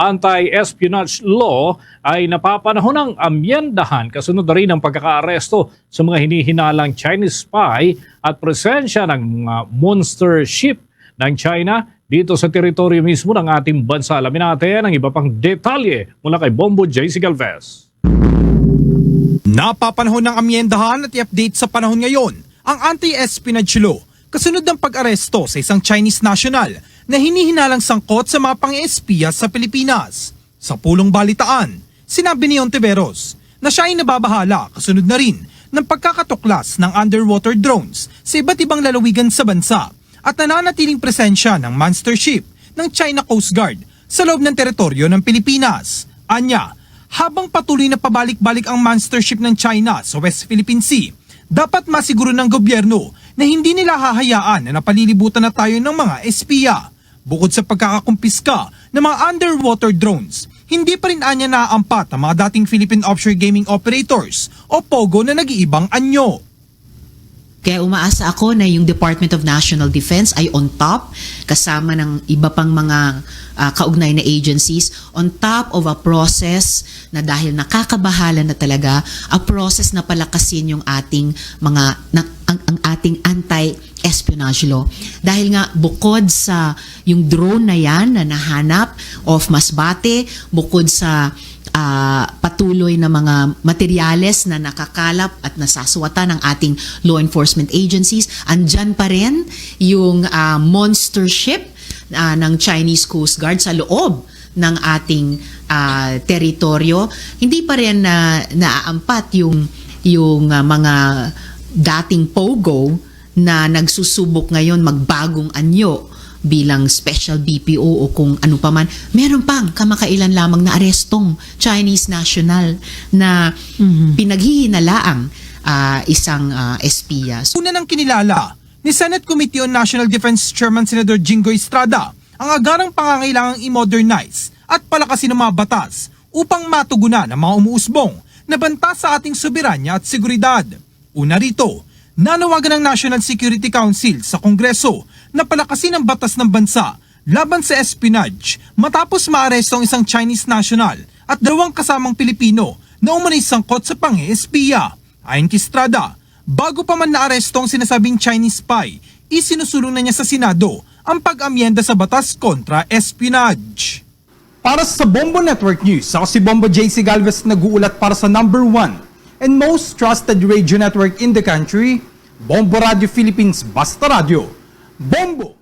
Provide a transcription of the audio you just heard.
anti-espionage law ay napapanahon ng amyendahan kasunod na rin ang pagkakaaresto sa mga hinihinalang Chinese spy at presensya ng mga monster ship ng China dito sa teritoryo mismo ng ating bansa. Alamin natin ang iba pang detalye mula kay Bombo J.C. Galvez. Napapanahon ng amyendahan at i-update sa panahon ngayon ang anti-espionage law kasunod ng pag-aresto sa isang Chinese national na hinihinalang sangkot sa mga pang-espiya sa Pilipinas. Sa pulong balitaan, sinabi ni Ontiveros na siya ay nababahala kasunod na rin ng pagkakatuklas ng underwater drones sa iba't ibang lalawigan sa bansa at nananatiling presensya ng monster ship ng China Coast Guard sa loob ng teritoryo ng Pilipinas. Anya, habang patuloy na pabalik-balik ang monster ship ng China sa West Philippine Sea, dapat masiguro ng gobyerno na hindi nila hahayaan na napalilibutan na tayo ng mga espiya. Bukod sa pagkakakumpiska ng mga underwater drones, hindi pa rin anya naaampat ang mga dating Philippine Offshore Gaming Operators o POGO na nag-iibang anyo. Kaya umaasa ako na yung Department of National Defense ay on top kasama ng iba pang mga ah, kaugnay na agencies on top of a process na dahil nakakabahala na talaga a process na palakasin yung ating mga na, anti-espionage law. Dahil nga bukod sa yung drone na yan na nahanap of Masbate, bukod sa ah, patuloy na mga materyales na nakakalap at nasaswatan ng ating law enforcement agencies. Andyan pa rin yung ah, monster ship ah, ng Chinese Coast Guard sa loob ng ating ah, teritoryo. Hindi pa rin na naaampat yung yung ah, mga dating pogo na nagsusubok ngayon magbagong anyo bilang special BPO o kung ano pa man. Meron pang kamakailan lamang na arestong Chinese national na pinaghihinalaang ah, isang ah, espiya. Una nang kinilala ni Senate Committee on National Defense Chairman Senator Jingo Estrada ang agarang pangangailangang i-modernize at palakasin ng mga batas upang matugunan ang mga umuusbong na banta sa ating soberanya at seguridad. Una rito, nanawagan ng National Security Council sa Kongreso na palakasin ang batas ng bansa laban sa espionage matapos maaresto ang isang Chinese national at dalawang kasamang Pilipino na umunay sangkot sa pang-espiya. Ayon kay Estrada, bago pa man naaresto ang sinasabing Chinese spy, isinusulong na niya sa Senado ang pag-amyenda sa batas kontra espionage. Para sa Bombo Network News, ako si Bombo JC Galvez nag-uulat para sa number one and most trusted radio network in the country, Bombo Radio Philippines Basta Radio. Bombo!